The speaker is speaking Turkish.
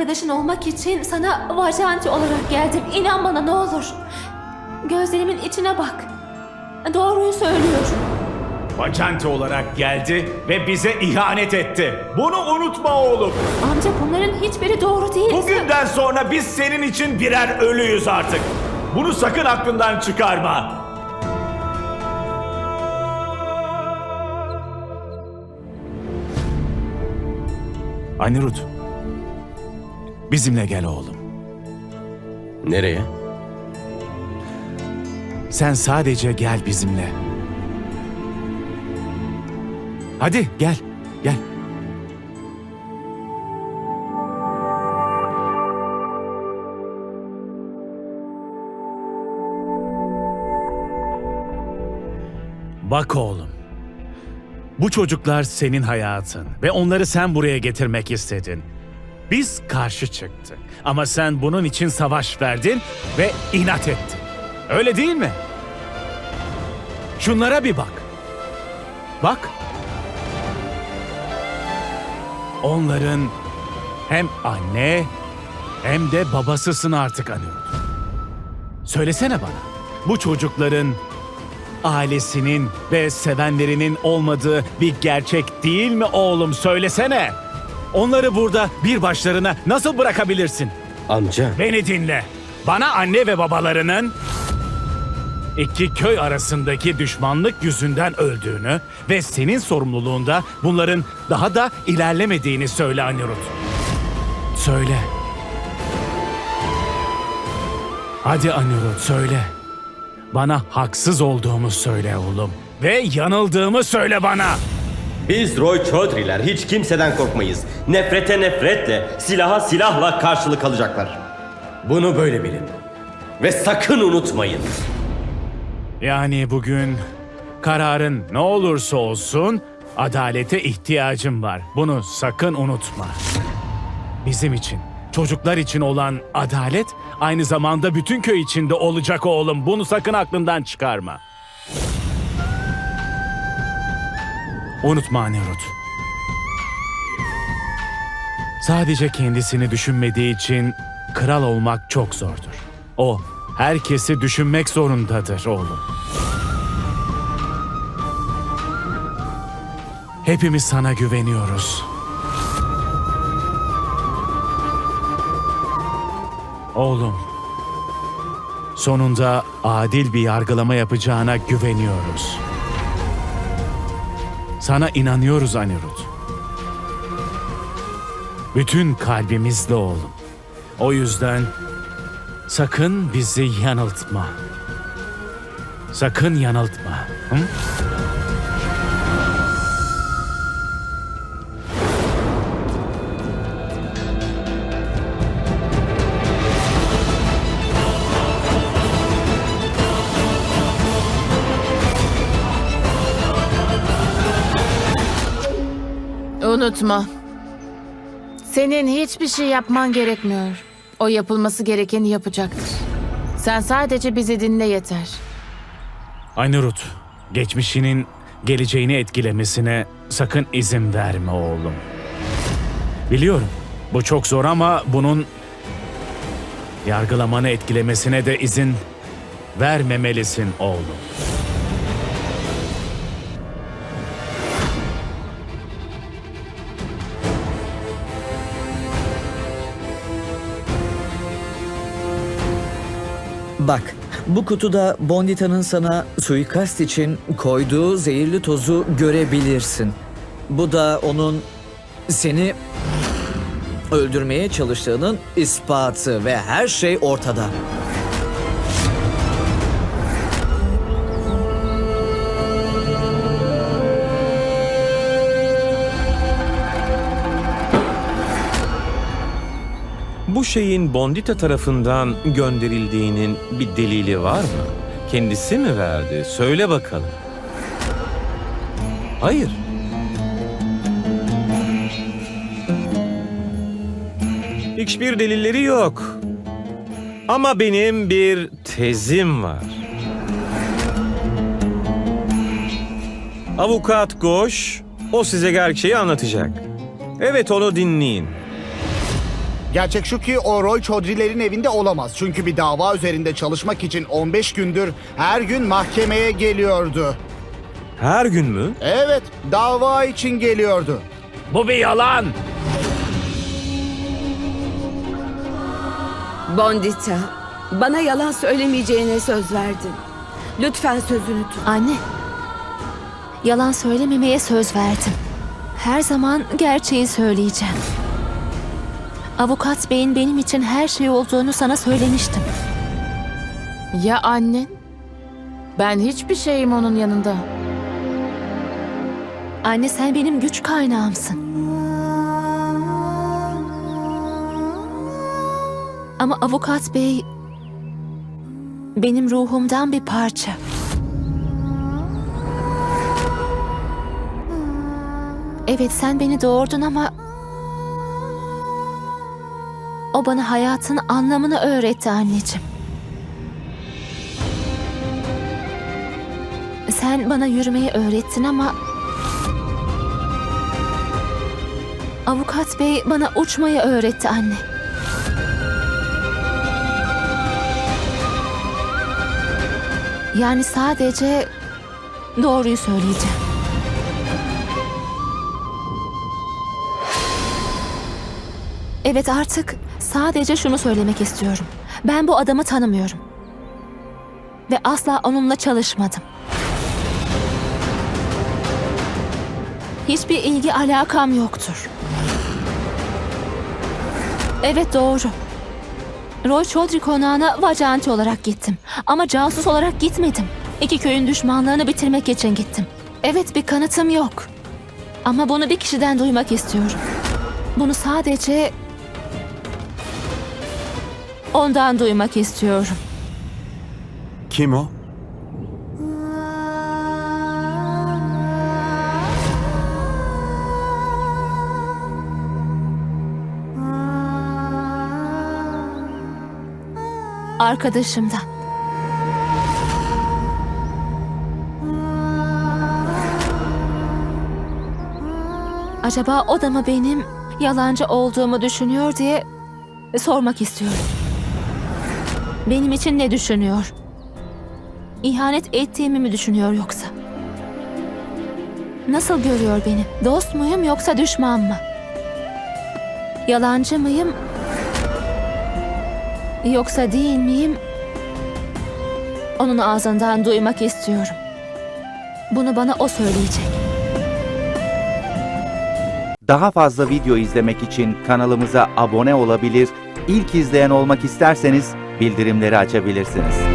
arkadaşın olmak için sana vajanti olarak geldim. İnan bana ne olur. Gözlerimin içine bak. Doğruyu söylüyor. Bacante olarak geldi ve bize ihanet etti. Bunu unutma oğlum. Amca bunların hiçbiri doğru değil. Bugünden sonra biz senin için birer ölüyüz artık. Bunu sakın aklından çıkarma. Anirut. Bizimle gel oğlum. Nereye? Sen sadece gel bizimle. Hadi gel, gel. Bak oğlum. Bu çocuklar senin hayatın ve onları sen buraya getirmek istedin. Biz karşı çıktık ama sen bunun için savaş verdin ve inat ettin. Öyle değil mi? Şunlara bir bak. Bak. Onların hem anne hem de babasısın artık Anirudh. Söylesene bana. Bu çocukların ailesinin ve sevenlerinin olmadığı bir gerçek değil mi oğlum? Söylesene. Onları burada bir başlarına nasıl bırakabilirsin? Amca. Beni dinle. Bana anne ve babalarının iki köy arasındaki düşmanlık yüzünden öldüğünü ve senin sorumluluğunda bunların daha da ilerlemediğini söyle Anirudh. Söyle. Hadi Anirudh söyle. Bana haksız olduğumu söyle oğlum. Ve yanıldığımı söyle bana. Biz Roy Chaudhry'ler hiç kimseden korkmayız. Nefrete nefretle, silaha silahla karşılık alacaklar. Bunu böyle bilin. Ve sakın unutmayın. Yani bugün kararın ne olursa olsun adalete ihtiyacım var. Bunu sakın unutma. Bizim için, çocuklar için olan adalet aynı zamanda bütün köy içinde olacak oğlum. Bunu sakın aklından çıkarma. Unutma Anirudh. Sadece kendisini düşünmediği için kral olmak çok zordur. O herkesi düşünmek zorundadır oğlum. Hepimiz sana güveniyoruz. Oğlum, sonunda adil bir yargılama yapacağına güveniyoruz. Sana inanıyoruz Anirudh. Bütün kalbimizle oğlum. O yüzden sakın bizi yanıltma. Sakın yanıltma. Hı? Unutma. Senin hiçbir şey yapman gerekmiyor. O yapılması gerekeni yapacaktır. Sen sadece bizi dinle yeter. Aynurut, geçmişinin geleceğini etkilemesine sakın izin verme oğlum. Biliyorum, bu çok zor ama bunun yargılamanı etkilemesine de izin vermemelisin oğlum. Bak, bu kutuda Bondita'nın sana suikast için koyduğu zehirli tozu görebilirsin. Bu da onun seni öldürmeye çalıştığının ispatı ve her şey ortada. Bu şeyin Bondita tarafından gönderildiğinin bir delili var mı? Kendisi mi verdi? Söyle bakalım. Hayır. Hiçbir delilleri yok. Ama benim bir tezim var. Avukat Goş, o size gerçeği anlatacak. Evet onu dinleyin. Gerçek şu ki o Roy Chaudhry'lerin evinde olamaz. Çünkü bir dava üzerinde çalışmak için 15 gündür her gün mahkemeye geliyordu. Her gün mü? Evet, dava için geliyordu. Bu bir yalan. Bondita, bana yalan söylemeyeceğine söz verdin. Lütfen sözünü tut. Anne, yalan söylememeye söz verdim. Her zaman gerçeği söyleyeceğim. Avukat beyin benim için her şey olduğunu sana söylemiştim. Ya annen? Ben hiçbir şeyim onun yanında. Anne sen benim güç kaynağımsın. Ama avukat bey benim ruhumdan bir parça. Evet sen beni doğurdun ama o bana hayatın anlamını öğretti anneciğim. Sen bana yürümeyi öğrettin ama Avukat bey bana uçmayı öğretti anne. Yani sadece doğruyu söyleyeceğim. Evet artık sadece şunu söylemek istiyorum. Ben bu adamı tanımıyorum. Ve asla onunla çalışmadım. Hiçbir ilgi alakam yoktur. Evet doğru. Roy Chaudhry konağına vacanti olarak gittim. Ama casus olarak gitmedim. İki köyün düşmanlığını bitirmek için gittim. Evet bir kanıtım yok. Ama bunu bir kişiden duymak istiyorum. Bunu sadece ondan duymak istiyorum. Kim o? Arkadaşımdan. Acaba o da mı benim yalancı olduğumu düşünüyor diye sormak istiyorum. Benim için ne düşünüyor? İhanet ettiğimi mi düşünüyor yoksa? Nasıl görüyor beni? Dost muyum yoksa düşman mı? Yalancı mıyım Yoksa değil miyim? Onun ağzından duymak istiyorum. Bunu bana o söyleyecek. Daha fazla video izlemek için kanalımıza abone olabilir, ilk izleyen olmak isterseniz bildirimleri açabilirsiniz.